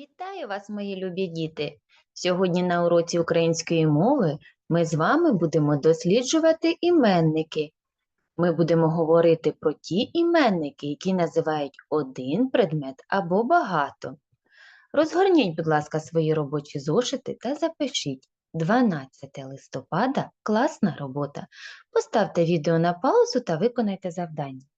Вітаю вас, мої любі діти! Сьогодні на уроці української мови ми з вами будемо досліджувати іменники. Ми будемо говорити про ті іменники, які називають один предмет або багато. Розгорніть, будь ласка, свої робочі зошити та запишіть 12 листопада класна робота. Поставте відео на паузу та виконайте завдання.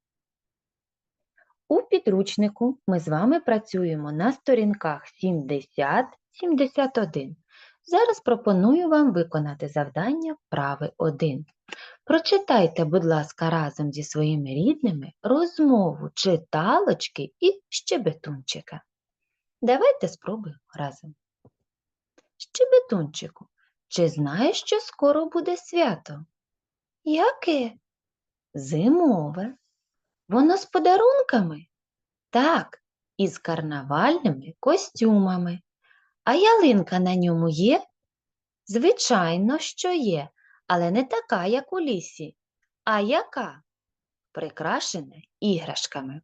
У підручнику ми з вами працюємо на сторінках 70-71. Зараз пропоную вам виконати завдання вправи 1. Прочитайте, будь ласка, разом зі своїми рідними розмову читалочки і щебетунчика. Давайте спробуємо разом. Щебетунчику, чи знаєш, що скоро буде свято? Яке? Зимове. Воно з подарунками? Так, із карнавальними костюмами. А ялинка на ньому є? Звичайно, що є, але не така, як у лісі. А яка? Прикрашена іграшками.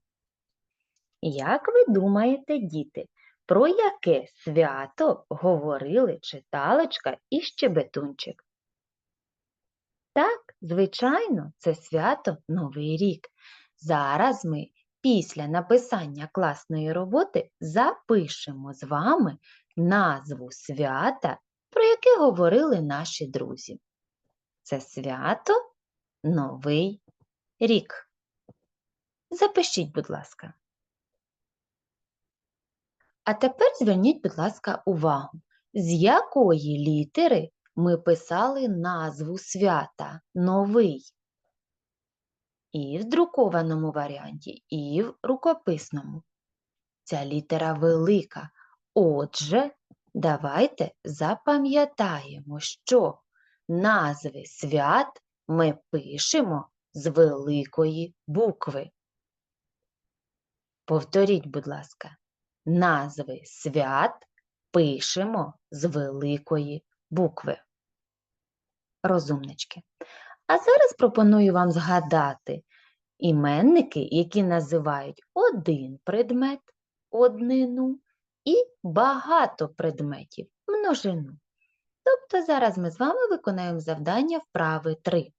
Як ви думаєте, діти, про яке свято говорили читалочка і щебетунчик? Так, звичайно, це свято Новий рік. Зараз ми після написання класної роботи запишемо з вами назву свята, про яке говорили наші друзі. Це свято Новий рік. Запишіть, будь ласка. А тепер зверніть, будь ласка, увагу, з якої літери ми писали назву свята Новий. І в друкованому варіанті, і в рукописному. Ця літера велика. Отже, давайте запам'ятаємо, що назви свят ми пишемо з великої букви. Повторіть, будь ласка, назви свят пишемо з великої букви. Розумнички. А зараз пропоную вам згадати іменники, які називають один предмет, однину і багато предметів, множину. Тобто зараз ми з вами виконаємо завдання вправи 3.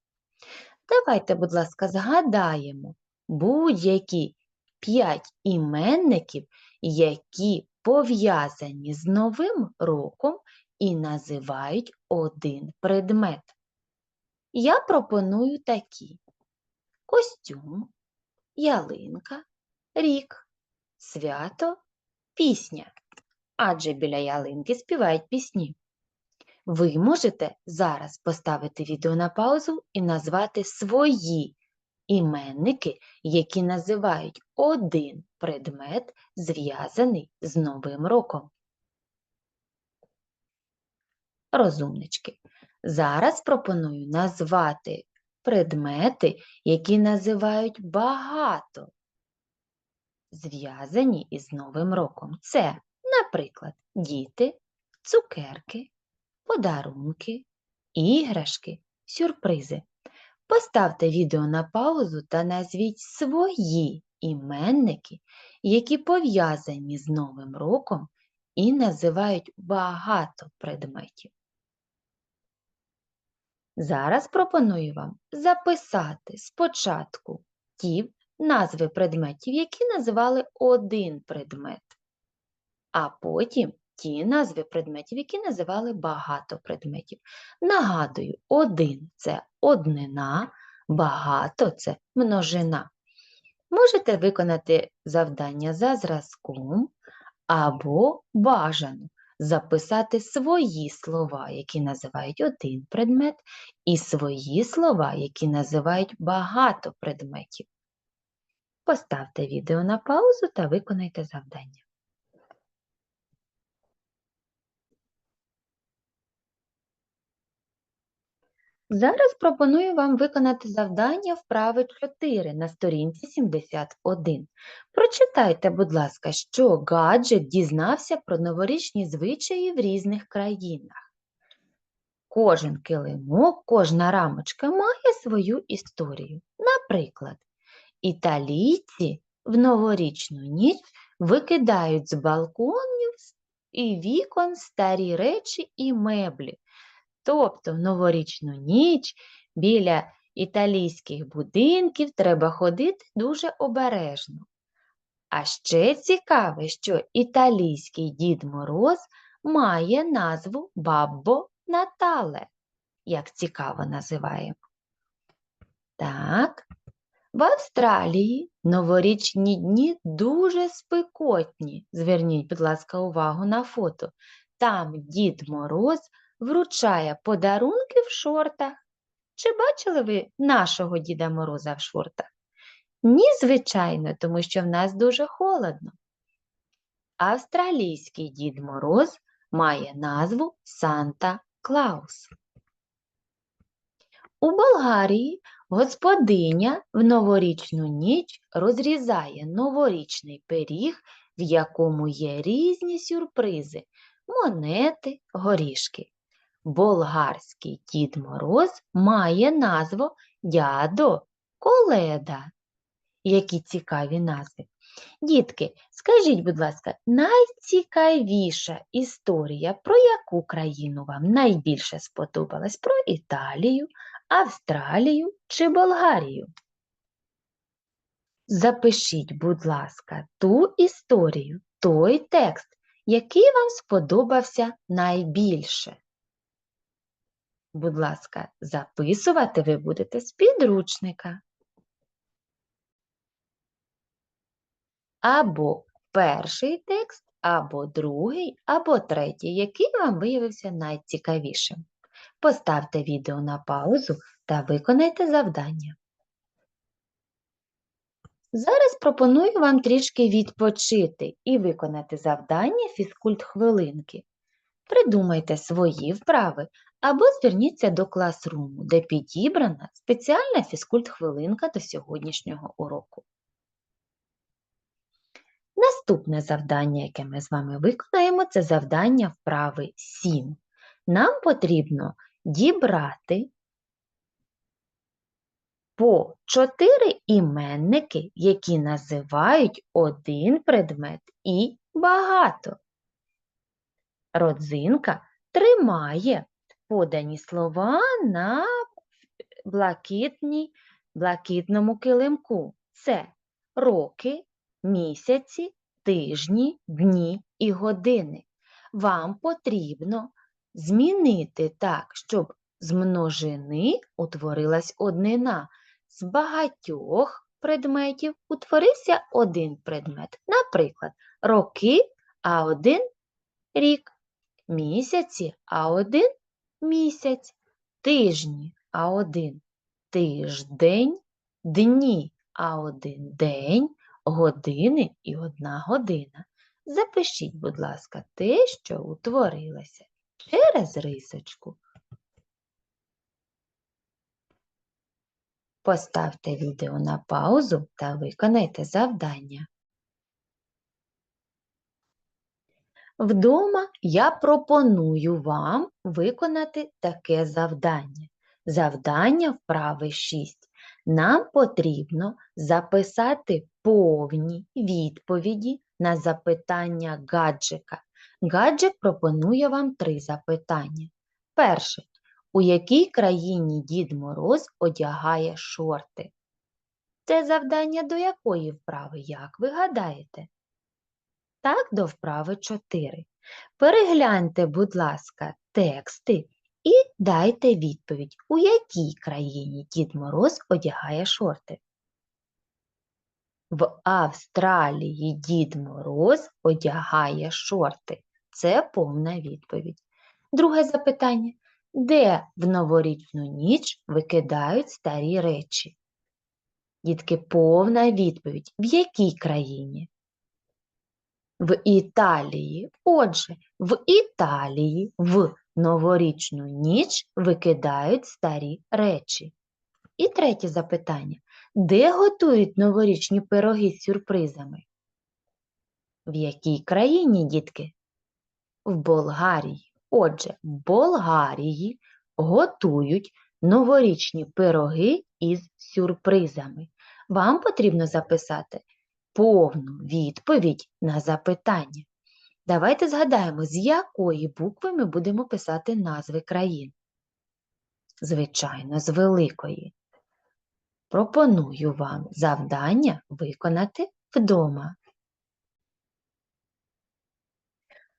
Давайте, будь ласка, згадаємо будь-які 5 іменників, які пов'язані з Новим роком і називають один предмет. Я пропоную такі: костюм, ялинка, рік, свято, пісня. Адже біля ялинки співають пісні. Ви можете зараз поставити відео на паузу і назвати свої іменники, які називають один предмет, зв'язаний з Новим роком. Розумнички. Зараз пропоную назвати предмети, які називають багато, зв'язані із Новим роком. Це, наприклад, діти, цукерки, подарунки, іграшки, сюрпризи. Поставте відео на паузу та назвіть свої іменники, які пов'язані з Новим роком і називають багато предметів. Зараз пропоную вам записати спочатку ті назви предметів, які називали один предмет, а потім ті назви предметів, які називали багато предметів. Нагадую, один це однина, багато це множина. Можете виконати завдання за зразком або бажано записати свої слова, які називають один предмет, і свої слова, які називають багато предметів. Поставте відео на паузу та виконайте завдання. Зараз пропоную вам виконати завдання вправи 4 на сторінці 71. Прочитайте, будь ласка, що гаджет дізнався про новорічні звичаї в різних країнах. Кожен килимок, кожна рамочка має свою історію. Наприклад, італійці в новорічну ніч викидають з балконів і вікон старі речі і меблі. Тобто в новорічну ніч біля італійських будинків треба ходити дуже обережно. А ще цікаве, що італійський Дід Мороз має назву Баббо Натале, як цікаво називаємо. Так, в Австралії новорічні дні дуже спекотні. Зверніть, будь ласка, увагу на фото. Там Дід Мороз вручає подарунки в шортах. Чи бачили ви нашого Діда Мороза в шортах? Ні, звичайно, тому що в нас дуже холодно. Австралійський Дід Мороз має назву Санта Клаус. У Болгарії господиня в новорічну ніч розрізає новорічний пиріг, в якому є різні сюрпризи монети, горішки. Болгарський Дід Мороз має назву Дядо Коледа. Які цікаві назви. Дітки, скажіть, будь ласка, найцікавіша історія, про яку країну вам найбільше сподобалась? Про Італію, Австралію чи Болгарію? Запишіть, будь ласка, ту історію, той текст, який вам сподобався найбільше. Будь ласка, записувати ви будете з підручника. Або перший текст, або другий, або третій, який вам виявився найцікавішим. Поставте відео на паузу та виконайте завдання. Зараз пропоную вам трішки відпочити і виконати завдання фізкульт хвилинки. Придумайте свої вправи або зверніться до класруму, де підібрана спеціальна фізкульт хвилинка до сьогоднішнього уроку. Наступне завдання, яке ми з вами виконаємо, це завдання вправи 7. Нам потрібно дібрати по 4 іменники, які називають один предмет і багато. Родзинка тримає подані слова на блакитній, блакитному килимку. Це роки, місяці, тижні, дні і години. Вам потрібно змінити так, щоб з множини утворилась однина. З багатьох предметів утворився один предмет. Наприклад, роки, а один рік, місяці, а один місяць, тижні, а один тиждень, дні, а один день, години і одна година. Запишіть, будь ласка, те, що утворилося через рисочку. Поставте відео на паузу та виконайте завдання. Вдома я пропоную вам виконати таке завдання. Завдання вправи 6. Нам потрібно записати повні відповіді на запитання гаджика. Гаджик пропонує вам три запитання. Перше. У якій країні Дід Мороз одягає шорти? Це завдання до якої вправи, як ви гадаєте? Так, до вправи 4. Перегляньте, будь ласка, тексти і дайте відповідь, у якій країні Дід Мороз одягає шорти. В Австралії Дід Мороз одягає шорти. Це повна відповідь. Друге запитання. Де в новорічну ніч викидають старі речі? Дітки, повна відповідь. В якій країні? В Італії. Отже, в Італії в новорічну ніч викидають старі речі. І третє запитання. Де готують новорічні пироги з сюрпризами? В якій країні, дітки? В Болгарії. Отже, в Болгарії готують новорічні пироги із сюрпризами. Вам потрібно записати повну відповідь на запитання. Давайте згадаємо, з якої букви ми будемо писати назви країн. Звичайно, з великої. Пропоную вам завдання виконати вдома.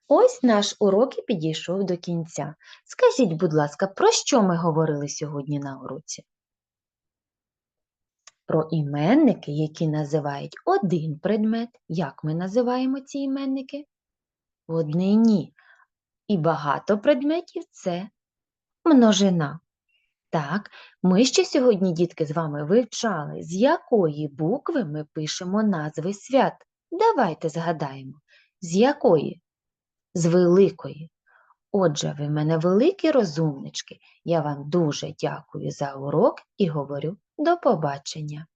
Ось наш урок і підійшов до кінця. Скажіть, будь ласка, про що ми говорили сьогодні на уроці? Про іменники, які називають один предмет. Як ми називаємо ці іменники? В однині. І багато предметів це множина. Так, ми ще сьогодні, дітки, з вами вивчали, з якої букви ми пишемо назви свят. Давайте згадаємо, з якої? З великої. Отже, ви в мене великі розумнички. Я вам дуже дякую за урок і говорю до побачення.